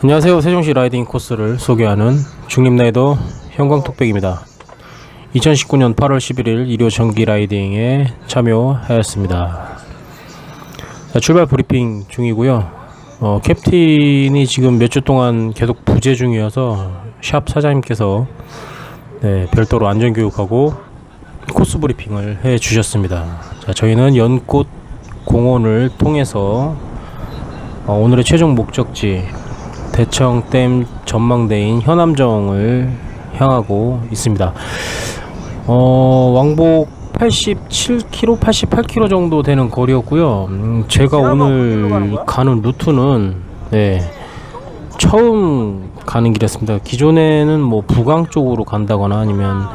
안녕하세요. 세종시 라이딩 코스를 소개하는 중립라이더 형광톡백입니다. 2019년 8월 11일 일요 정기 라이딩에 참여하였습니다. 자, 출발 브리핑 중이고요. 어, 캡틴이 지금 몇 주 동안 계속 부재 중이어서 샵 사장님께서 네, 별도로 안전교육하고 코스 브리핑을 해 주셨습니다. 자, 저희는 연꽃 공원을 통해서 어, 오늘의 최종 목적지 대청댐 전망대인 현암정을 향하고 있습니다. 어, 왕복 87km, 88km 정도 되는 거리였고요. 음, 제가 오늘 가는 루트는 네, 처음 가는 길이었습니다. 기존에는 뭐 부강 쪽으로 간다거나 아니면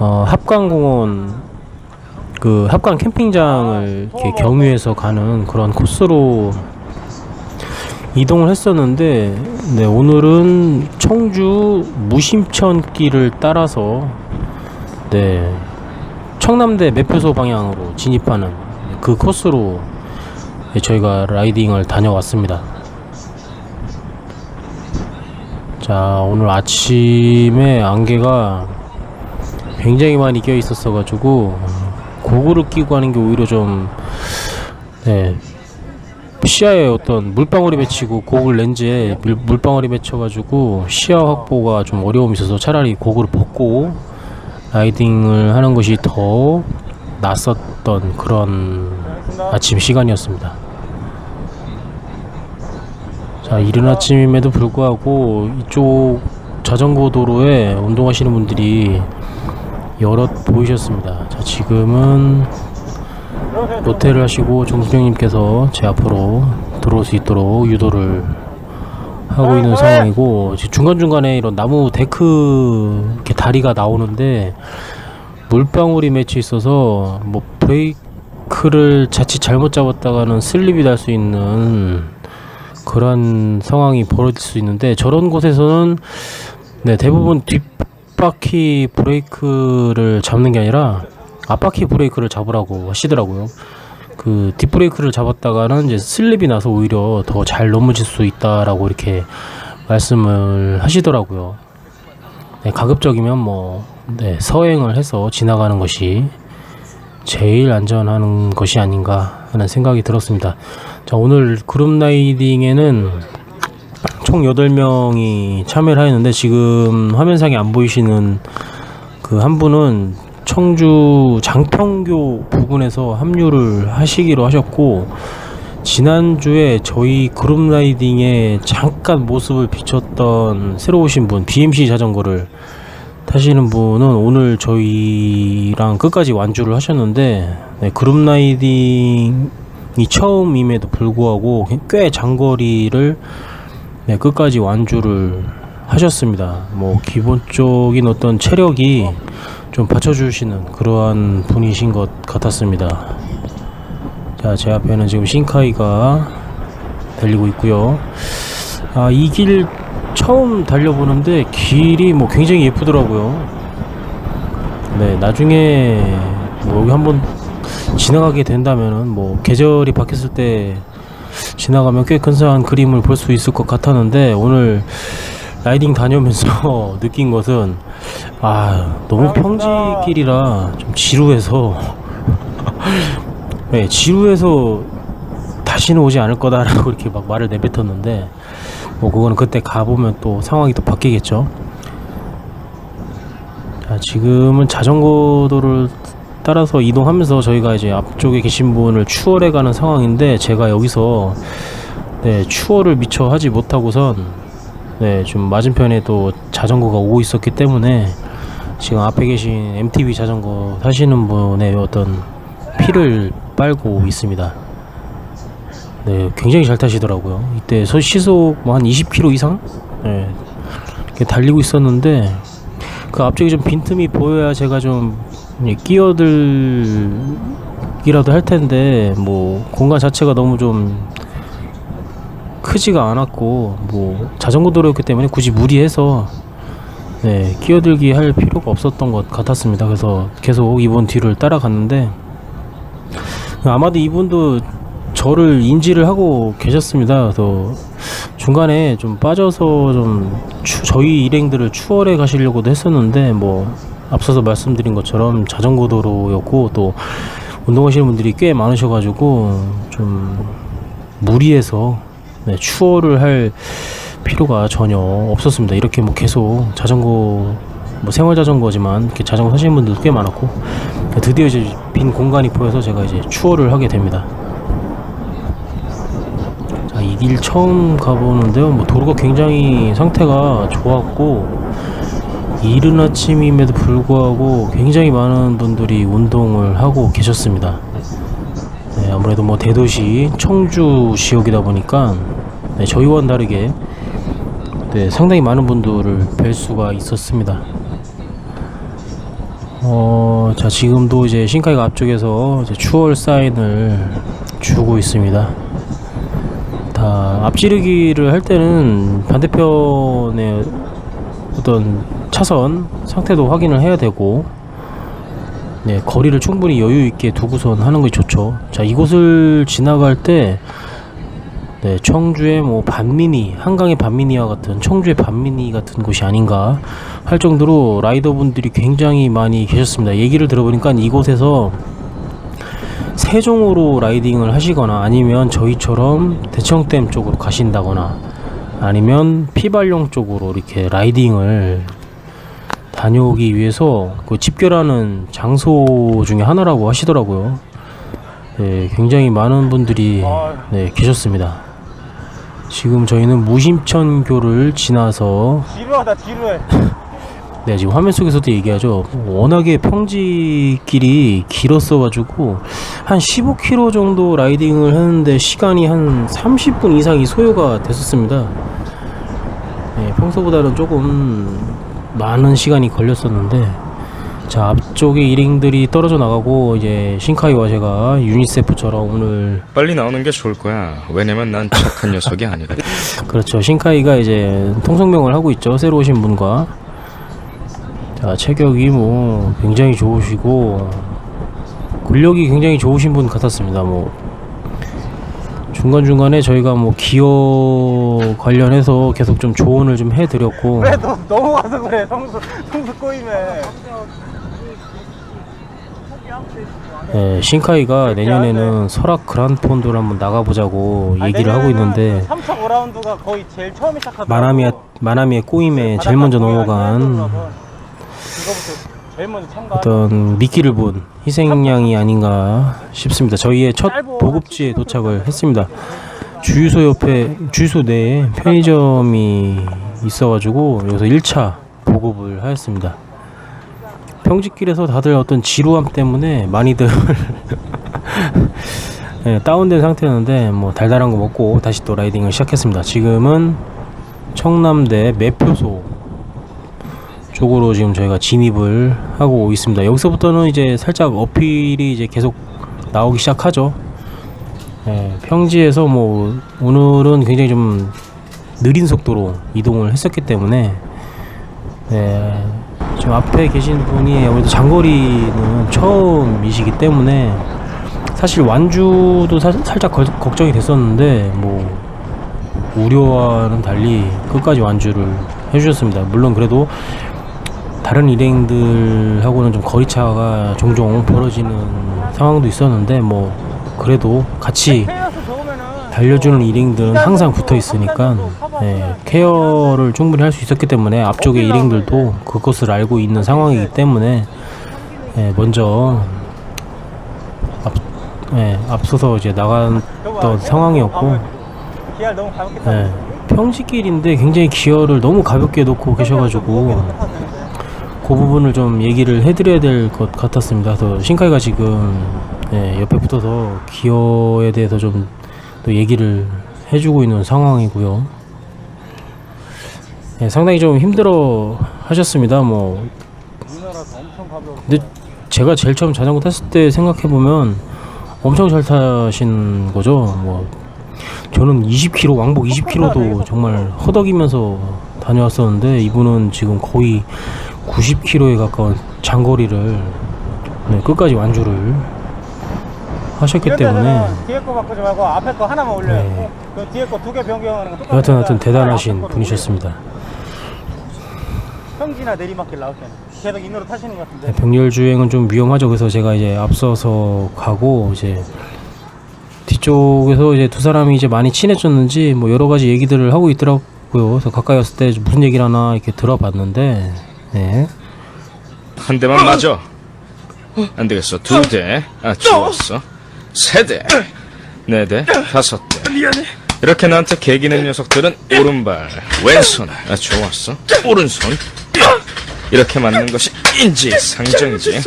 어, 합강공원 그 합강 캠핑장을 이렇게 경유해서 가는 그런 코스로 이동을 했었는데 네, 오늘은 청주 무심천길을 따라서 네, 청남대 매표소 방향으로 진입하는 그 코스로 네, 저희가 라이딩을 다녀왔습니다. 자 오늘 아침에 안개가 굉장히 많이 껴 있었어 가지고 고글을 끼고 하는 게 오히려 좀 네, 시야에 어떤 물방울이 맺히고 고글 렌즈에 물, 물방울이 맺혀가지고 시야 확보가 좀 어려움이 있어서 차라리 고글을 벗고 라이딩을 하는 것이 더 낫었던 그런 아침 시간이었습니다. 자, 이른 아침임에도 불구하고 이쪽 자전거 도로에 운동하시는 분들이 여럿 보이셨습니다. 자, 지금은 로테를 하시고 정수영님께서 제 앞으로 들어올 수 있도록 유도를 하고 있는 상황이고 중간중간에 이런 나무 데크 이렇게 다리가 나오는데 물방울이 맺혀 있어서 뭐 브레이크를 자칫 잘못 잡았다가는 슬립이 날 수 있는 그런 상황이 벌어질 수 있는데 저런 곳에서는 네 대부분 뒷바퀴 브레이크를 잡는 게 아니라 앞바퀴 브레이크를 잡으라고 하시더라고요. 그 뒷브레이크를 잡았다가는 이제 슬립이 나서 오히려 더 잘 넘어질 수 있다라고 이렇게 말씀을 하시더라고요. 네, 가급적이면 뭐 네, 서행을 해서 지나가는 것이 제일 안전한 것이 아닌가 하는 생각이 들었습니다. 자, 오늘 그룹 라이딩에는 총 8명이 참여를 하였는데 지금 화면상에 안 보이시는 그 한 분은 청주 장평교 부근에서 합류를 하시기로 하셨고 지난주에 저희 그룹 라이딩에 잠깐 모습을 비췄던 새로 오신 분 BMC 자전거를 타시는 분은 오늘 저희랑 끝까지 완주를 하셨는데 네, 그룹 라이딩이 처음임에도 불구하고 꽤 장거리를 네, 끝까지 완주를 하셨습니다. 뭐 기본적인 어떤 체력이 좀 받쳐주시는 그러한 분이신 것 같았습니다. 자, 제 앞에는 지금 신카이가 달리고 있고요. 아, 이 길 처음 달려보는데 길이 뭐 굉장히 예쁘더라고요. 네, 나중에 뭐 여기 한번 지나가게 된다면은 뭐 계절이 바뀌었을 때 지나가면 꽤 근사한 그림을 볼 수 있을 것 같았는데 오늘 라이딩 다녀오면서 느낀 것은 아 너무 평지길이라 좀 지루해서 네, 지루해서 다시는 오지 않을 거다라고 이렇게 막 말을 내뱉었는데 뭐 그거는 그때 가보면 또 상황이 또 바뀌겠죠. 자, 지금은 자전거도를 따라서 이동하면서 저희가 이제 앞쪽에 계신 분을 추월해 가는 상황인데 제가 여기서 네, 추월을 미처 하지 못하고선 네, 좀 맞은편에 또 자전거가 오고 있었기 때문에 지금 앞에 계신 MTB 자전거 타시는 분의 어떤 피를 빨고 있습니다. 네, 굉장히 잘 타시더라고요. 이때 소- 시속 뭐 한 20km 이상? 네, 이렇게 달리고 있었는데 그 앞쪽에 좀 빈틈이 보여야 제가 좀 예, 끼어들기라도 할 텐데 뭐 공간 자체가 너무 좀 크지가 않았고 뭐 자전거 도로였기 때문에 굳이 무리해서 네, 끼어들기 할 필요가 없었던 것 같았습니다. 그래서 계속 이분 뒤를 따라갔는데 아마도 이분도 저를 인지를 하고 계셨습니다. 그래서 중간에 좀 빠져서 좀 추- 저희 일행들을 추월해 가시려고도 했었는데 뭐 앞서서 말씀드린 것처럼 자전거 도로였고 또 운동하시는 분들이 꽤 많으셔가지고 좀 무리해서 네, 추월을 할 필요가 전혀 없었습니다. 이렇게 뭐 계속 자전거 뭐 생활 자전거지만 이렇게 자전거 타시는 분들도 꽤 많았고 드디어 이제 빈 공간이 보여서 제가 이제 추월을 하게 됩니다. 자, 이 길 처음 가보는데요. 뭐 도로가 굉장히 상태가 좋았고 이른 아침임에도 불구하고 굉장히 많은 분들이 운동을 하고 계셨습니다. 네, 아무래도 뭐 대도시 청주 지역이다 보니까 네, 저희와는 다르게 네, 상당히 많은 분들을 뵐 수가 있었습니다. 어, 자 지금도 이제 신카이가 앞쪽에서 이제 추월 사인을 주고 있습니다. 다 앞지르기를 할 때는 반대편에 어떤 차선 상태도 확인을 해야 되고 네, 거리를 충분히 여유 있게 두고선 하는 것이 좋죠. 자, 이곳을 지나갈 때 네, 청주의 뭐 반미니, 한강의 반미니와 같은 청주의 반미니 같은 곳이 아닌가 할 정도로 라이더분들이 굉장히 많이 계셨습니다. 얘기를 들어보니까 이곳에서 세종으로 라이딩을 하시거나 아니면 저희처럼 대청댐 쪽으로 가신다거나 아니면 피발령 쪽으로 이렇게 라이딩을 다녀오기 위해서 그 집결하는 장소 중에 하나라고 하시더라고요. 네, 굉장히 많은 분들이 네, 계셨습니다. 지금 저희는 무심천교를 지나서 지루하다 지루해 네, 지금 화면 속에서도 얘기하죠. 워낙에 평지길이 길었어 가지고 한 15km 정도 라이딩을 했는데 시간이 한 30분 이상이 소요가 됐었습니다. 네, 평소보다는 조금 많은 시간이 걸렸었는데 자 앞쪽에 일행들이 떨어져 나가고 이제 신카이와 제가 유니세프처럼 오늘 빨리 나오는 게 좋을 거야. 왜냐면 난 착한 녀석이 아니거든. 그렇죠. 신카이가 이제 통성명을 하고 있죠. 새로 오신 분과. 자, 체격이 뭐 굉장히 좋으시고 근력이 굉장히 좋으신 분 같았습니다. 뭐 중간중간에 저희가 뭐 기어 관련해서 계속 좀 조언을 좀 해드렸고 왜 너, 넘어가서 그래 성수 성수 꼬임에 예, 신카이가 내년에는 설악 그란폰도를 한번 나가보자고 얘기를 하고 있는데 3차 5라운드가 거의 제일 처음에 마나미아 마나미의 꼬임에 제일 먼저 넘어간 어떤 미끼를 본 희생양이 아닌가 싶습니다. 저희의 첫 보급지에 도착을 했습니다. 주유소 옆에 주유소 내에 편의점이 있어가지고 여기서 1차 보급을 하였습니다. 평지길에서 다들 어떤 지루함 때문에 많이들 네, 다운된 상태였는데 뭐 달달한 거 먹고 다시 또 라이딩을 시작했습니다. 지금은 청남대 매표소 쪽으로 지금 저희가 진입을 하고 있습니다. 여기서부터는 이제 살짝 어필이 이제 계속 나오기 시작하죠. 예, 평지에서 뭐 오늘은 굉장히 좀 느린 속도로 이동을 했었기 때문에 예, 지금 앞에 계신 분이 아무래도 장거리는 처음이시기 때문에 사실 완주도 사- 살짝 거- 걱정이 됐었는데 뭐 우려와는 달리 끝까지 완주를 해주셨습니다. 물론 그래도 다른 일행들하고는 좀 거리차가 종종 벌어지는 상황도 있었는데 뭐 그래도 같이 달려주는 일행들은 항상 붙어 있으니까 예, 케어를 충분히 할 수 있었기 때문에 앞쪽의 일행들도 그것을 알고 있는 상황이기 때문에 예, 먼저 앞, 예, 앞서서 이제 나갔던 상황이었고 예, 평지길인데 굉장히 기어를 너무 가볍게 놓고 계셔가지고 그 부분을 좀 얘기를 해드려야 될 것 같았습니다. 그래서 신카이가 지금 예, 옆에 붙어서 기어에 대해서 좀 또 얘기를 해주고 있는 상황이고요. 예, 상당히 좀 힘들어 하셨습니다. 뭐 근데 제가 제일 처음 자전거 탔을 때 생각해 보면 엄청 잘 타신 거죠. 뭐 저는 20km 왕복 20km도 정말 허덕이면서 다녀왔었는데 이분은 지금 거의 90km에 가까운 장거리를 네, 끝까지 완주를 하셨기 때문에 뒤에 거 바꾸지 말고 앞에 거 하나만 올려요. 네. 그 뒤에 거 두 개 변경하는 거 여하튼 하여튼 대단하신 거를 분이셨습니다. 평지나 내리막길 나올 때는 계속 인으로 타시는 것 같은데. 네, 병렬 주행은 좀 위험하죠. 그래서 제가 이제 앞서서 가고 이제 뒤쪽에서 이제 두 사람이 이제 많이 친해졌는지 뭐 여러 가지 얘기들을 하고 있더라고요. 그래서 가까이 왔을 때 무슨 얘기를 하나 이렇게 들어봤는데, 네. 한 대만 맞아. 안 되겠어. 두 대. 아, 좋았어. 세 대. 네 대. 다섯 대. 미안해. 이렇게 나한테 개기는 녀석들은 오른발, 왼손. 아, 좋았어. 오른손. 이렇게 맞는 것이 인지 상정이지.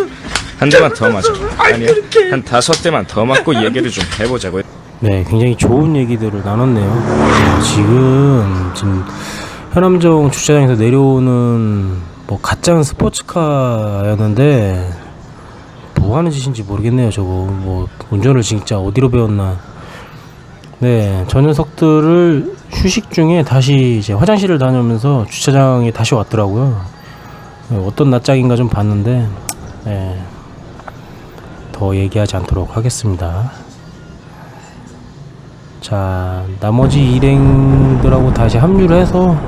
한 대만 더 맞아. 아니야. 한 다섯 대만 더 맞고 얘기를 좀 해보자고. 네, 굉장히 좋은 얘기들을 나눴네요. 네, 지금 지금 현암정 주차장에서 내려오는 뭐 가짜는 스포츠카였는데 뭐 하는 짓인지 모르겠네요. 저거 뭐 운전을 진짜 어디로 배웠나. 네, 저 녀석들을 휴식 중에 다시 이제 화장실을 다녀오면서 주차장에 다시 왔더라고요. 네, 어떤 낯짝인가 좀 봤는데 네, 더 얘기하지 않도록 하겠습니다. 자 나머지 일행들하고 다시 합류를 해서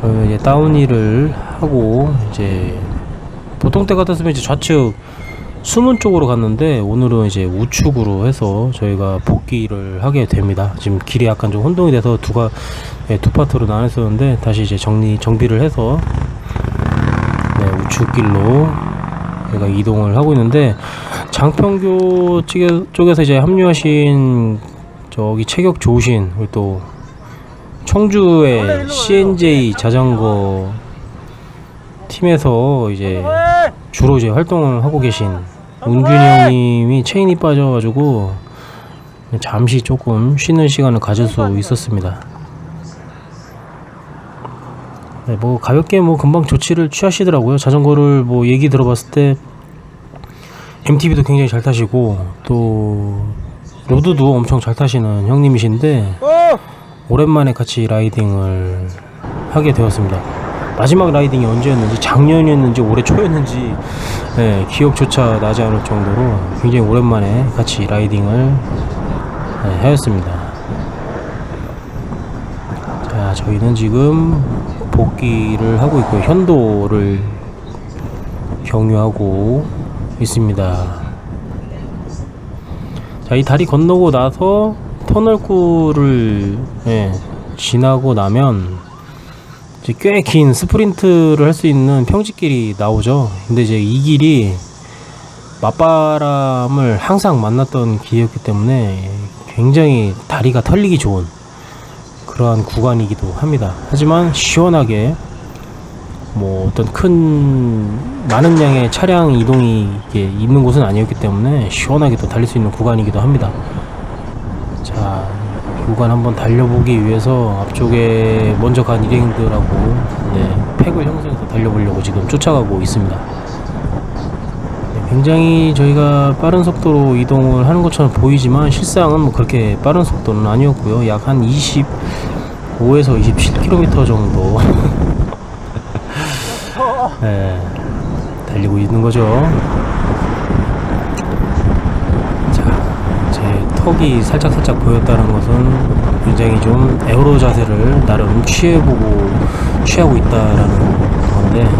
저희 이제 다운힐을 하고 이제 보통 때 같았으면 이제 좌측 수문 쪽으로 갔는데 오늘은 이제 우측으로 해서 저희가 복귀를 하게 됩니다. 지금 길이 약간 좀 혼동이 돼서 두가 예, 두 파트로 나눴었는데 다시 이제 정리 정비를 해서 네, 우측 길로 저희가 이동을 하고 있는데 장평교 쪽에서 이제 합류하신 저기 체격 좋으신 우리 또 청주의 CNJ 자전거 팀에서 이제 주로 이제 활동을 하고 계신 은균이 형님이 체인이 빠져가지고 잠시 조금 쉬는 시간을 가질 수 있었습니다. 네, 뭐 가볍게 뭐 금방 조치를 취하시더라고요. 자전거를 뭐 얘기 들어봤을 때 MTB도 굉장히 잘 타시고 또 로드도 엄청 잘 타시는 형님이신데 어! 오랜만에 같이 라이딩을 하게 되었습니다. 마지막 라이딩이 언제였는지 작년이었는지 올해 초였는지 네, 기억조차 나지 않을 정도로 굉장히 오랜만에 같이 라이딩을 네, 하였습니다. 자, 저희는 지금 복귀를 하고 있고 현도를 경유하고 있습니다. 자, 이 다리 건너고 나서 터널구를 예, 지나고 나면 이제 꽤 긴 스프린트를 할 수 있는 평지길이 나오죠. 근데 이제 이 길이 맞바람을 항상 만났던 길이었기 때문에 굉장히 다리가 털리기 좋은 그러한 구간이기도 합니다. 하지만 시원하게 뭐 어떤 큰 많은 양의 차량 이동이 있는 곳은 아니었기 때문에 시원하게 또 달릴 수 있는 구간이기도 합니다. 자, 이 구간 한번 달려보기 위해서 앞쪽에 먼저 간 일행들하고 네, 팩을 형성해서 달려보려고 지금 쫓아가고 있습니다. 네, 굉장히 저희가 빠른 속도로 이동을 하는 것처럼 보이지만 실상은 뭐 그렇게 빠른 속도는 아니었고요. 약 한 25에서 27km 정도 네, 달리고 있는 거죠. 자, 제 턱이 살짝 살짝 보였다는 것은 굉장히 좀 에어로 자세를 나름 취해보고 취하고 있다라는 건데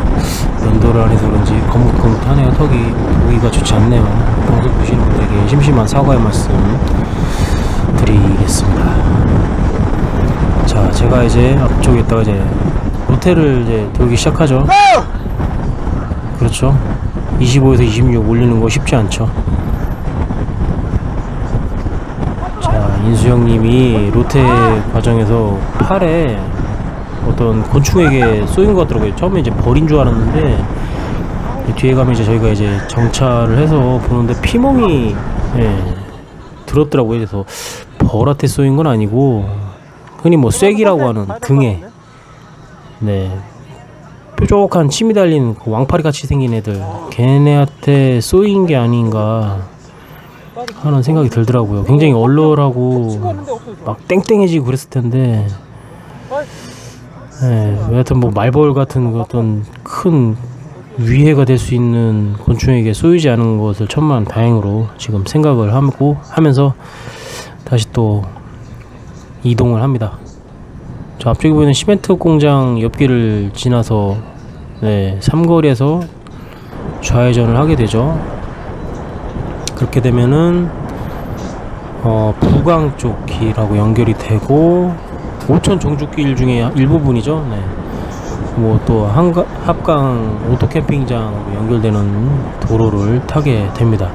연도를 안 해서 그런지 거뭇거뭇하네요. 턱이 보기가 좋지 않네요. 방송 보시는 분들에게 심심한 사과의 말씀 드리겠습니다. 자, 제가 이제 앞쪽에 있다가 이제 호텔을 이제 돌기 시작하죠. 그렇죠. 25에서 26 올리는 거 쉽지 않죠. 자, 인수 형님이 로테 과정에서 팔에 어떤 곤충에게 쏘인 것 같더라고요. 처음에 이제 벌인 줄 알았는데 뒤에 가면 이제 저희가 이제 정찰을 해서 보는데 피멍이 예, 들었더라고요. 그래서 벌한테 쏘인 건 아니고 흔히 뭐 쐐기라고 하는 등에. 네. 뾰족한 침이 달린 그 왕파리 같이 생긴 애들. 걔네한테 쏘인 게 아닌가 하는 생각이 들더라고요. 굉장히 얼얼하고 막 땡땡해지고 그랬을 텐데 네, 여하튼 뭐 말벌 같은 그 어떤 큰 위해가 될 수 있는 곤충에게 쏘이지 않은 것을 천만 다행으로 지금 생각을 하고 하면서 다시 또 이동을 합니다. 저 앞쪽에 보이는 시멘트 공장 옆길을 지나서 네, 삼거리에서 좌회전을 하게 되죠. 그렇게 되면은 어, 부강 쪽 길하고 연결이 되고 오천 종주길 중에 일부분이죠. 네. 뭐 또 합강 오토 캠핑장으로 연결되는 도로를 타게 됩니다.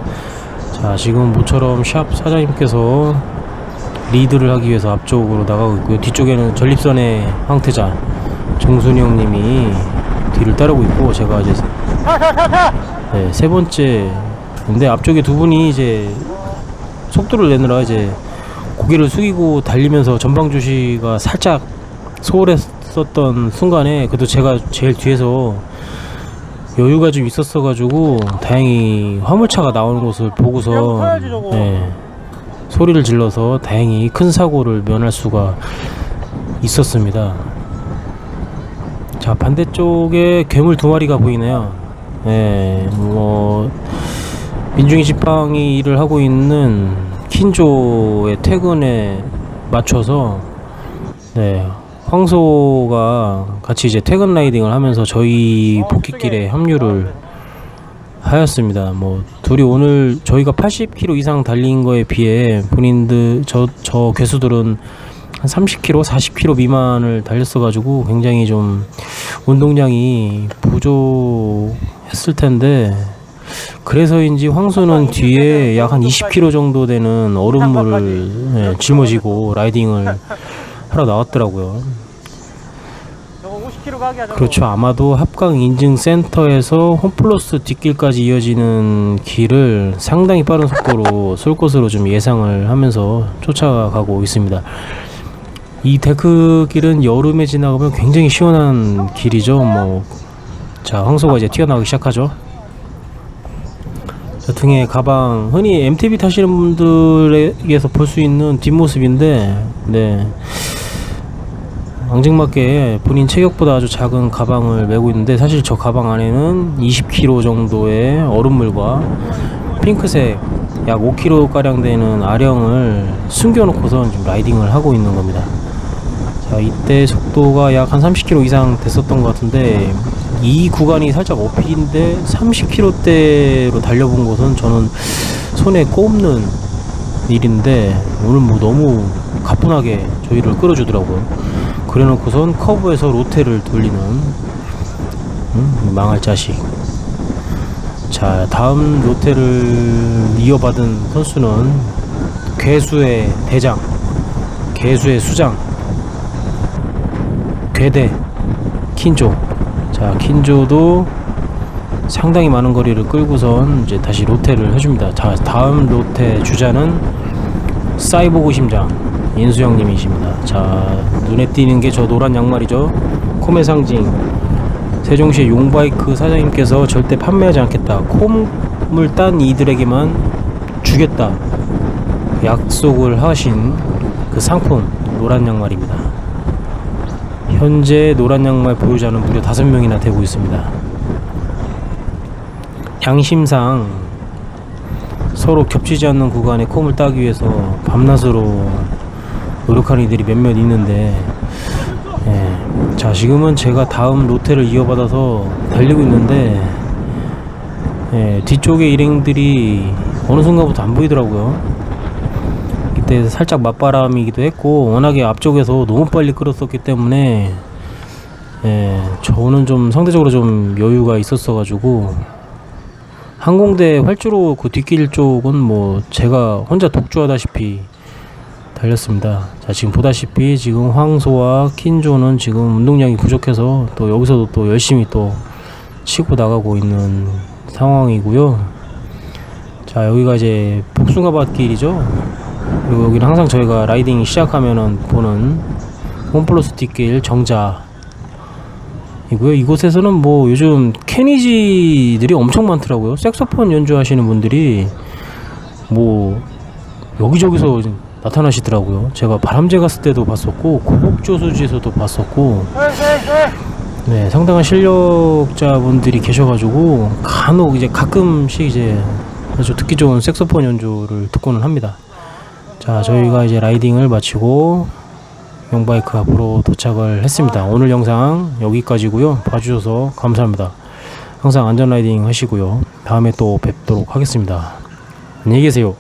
자, 지금 모처럼 샵 사장님께서 리드를 하기 위해서 앞쪽으로 나가고 있고요. 뒤쪽에는 전립선의 황태자 정순이 형님이 뒤를 따르고 있고 제가 이제 네, 세 번째 근데 앞쪽에 두 분이 이제 속도를 내느라 이제 고개를 숙이고 달리면서 전방 주시가 살짝 소홀했었던 순간에 그래도 제가 제일 뒤에서 여유가 좀 있었어 가지고 다행히 화물차가 나오는 것을 보고서. 네, 소리를 질러서 다행히 큰 사고를 면할 수가 있었습니다. 자 반대쪽에 괴물 두 마리가 보이네요. 네, 뭐 민중이 지팡이 일을 하고 있는 킨조의 퇴근에 맞춰서 네 황소가 같이 이제 퇴근 라이딩을 하면서 저희 복귀길에 합류를 하였습니다. 뭐 둘이 오늘 저희가 80km 이상 달린 거에 비해 본인들 저 저 괴수들은 한 30km, 40km 미만을 달렸어가지고 굉장히 좀 운동량이 부족했을 텐데 그래서인지 황소는 뒤에 약 한 20km 정도 되는 얼음물을 예, 짊어지고 라이딩을 하러 나왔더라고요. 저거 50km 가기야 저거 그렇죠. 아마도 합강 인증 센터에서 홈플러스 뒷길까지 이어지는 길을 상당히 빠른 속도로 쏠 것으로 좀 예상을 하면서 쫓아가고 있습니다. 이 데크 길은 여름에 지나가면 굉장히 시원한 길이죠. 뭐, 자, 황소가 이제 튀어나오기 시작하죠. 자, 등에 가방, 흔히 MTB 타시는 분들에게서 볼 수 있는 뒷모습인데, 네. 앙증맞게 본인 체격보다 아주 작은 가방을 메고 있는데 사실 저 가방 안에는 20kg 정도의 얼음물과 핑크색 약 5kg 가량 되는 아령을 숨겨놓고선 지금 라이딩을 하고 있는 겁니다. 자 이때 속도가 약 한 30km 이상 됐었던 것 같은데 이 구간이 살짝 어필인데 30km대로 달려본 것은 저는 손에 꼽는 일인데 오늘 뭐 너무 가뿐하게 저희를 끌어주더라고요. 그래놓고선 커브에서 로테를 돌리는 음, 망할 자식. 자 다음 로테를 이어받은 선수는 괴수의 대장, 괴수의 수장, 괴대 킨조. 자 킨조도 상당히 많은 거리를 끌고선 이제 다시 로테를 해줍니다. 자 다음 로테 주자는 사이보그 심장 인수형님이십니다. 자 눈에 띄는 게 저 노란 양말이죠. 콤의 상징. 세종시 용바이크 사장님께서 절대 판매하지 않겠다. 콤을 딴 이들에게만 주겠다. 약속을 하신 그 상품 노란 양말입니다. 현재 노란 양말 보유자는 무려 다섯 명이나 되고 있습니다. 양심상 서로 겹치지 않는 구간에 콤을 따기 위해서 밤낮으로 노력하는 이들이 몇몇 있는데 예. 자 지금은 제가 다음 로테를 이어받아서 달리고 있는데 예, 뒤쪽에 일행들이 어느 순간부터 안 보이더라고요 이때 살짝 맞바람이기도 했고 워낙에 앞쪽에서 너무 빨리 끌었었기 때문에 예, 저는 좀 상대적으로 좀 여유가 있었어 가지고 항공대 활주로 그 뒷길 쪽은 뭐 제가 혼자 독주하다시피 달렸습니다. 자 지금 보다시피 지금 황소와 킨조는 지금 운동량이 부족해서 또 여기서도 또 열심히 또 치고 나가고 있는 상황이고요. 자 여기가 이제 복숭아밭 길이죠. 그리고 여기는 항상 저희가 라이딩 시작하면은 보는 홈플러스 뒷길 정자 이고요. 이곳에서는 뭐 요즘 케니지들이 엄청 많더라고요. 색소폰 연주하시는 분들이 뭐 여기저기서 나타나시더라고요. 제가 바람제 갔을 때도 봤었고 고복조수지에서도 봤었고 네, 상당한 실력자분들이 계셔가지고 간혹 이제 가끔씩 이제 아주 듣기 좋은 색소폰 연주를 듣고는 합니다. 자, 저희가 이제 라이딩을 마치고 영바이크 앞으로 도착을 했습니다. 오늘 영상 여기까지고요. 봐주셔서 감사합니다. 항상 안전 라이딩 하시고요. 다음에 또 뵙도록 하겠습니다. 안녕히 계세요.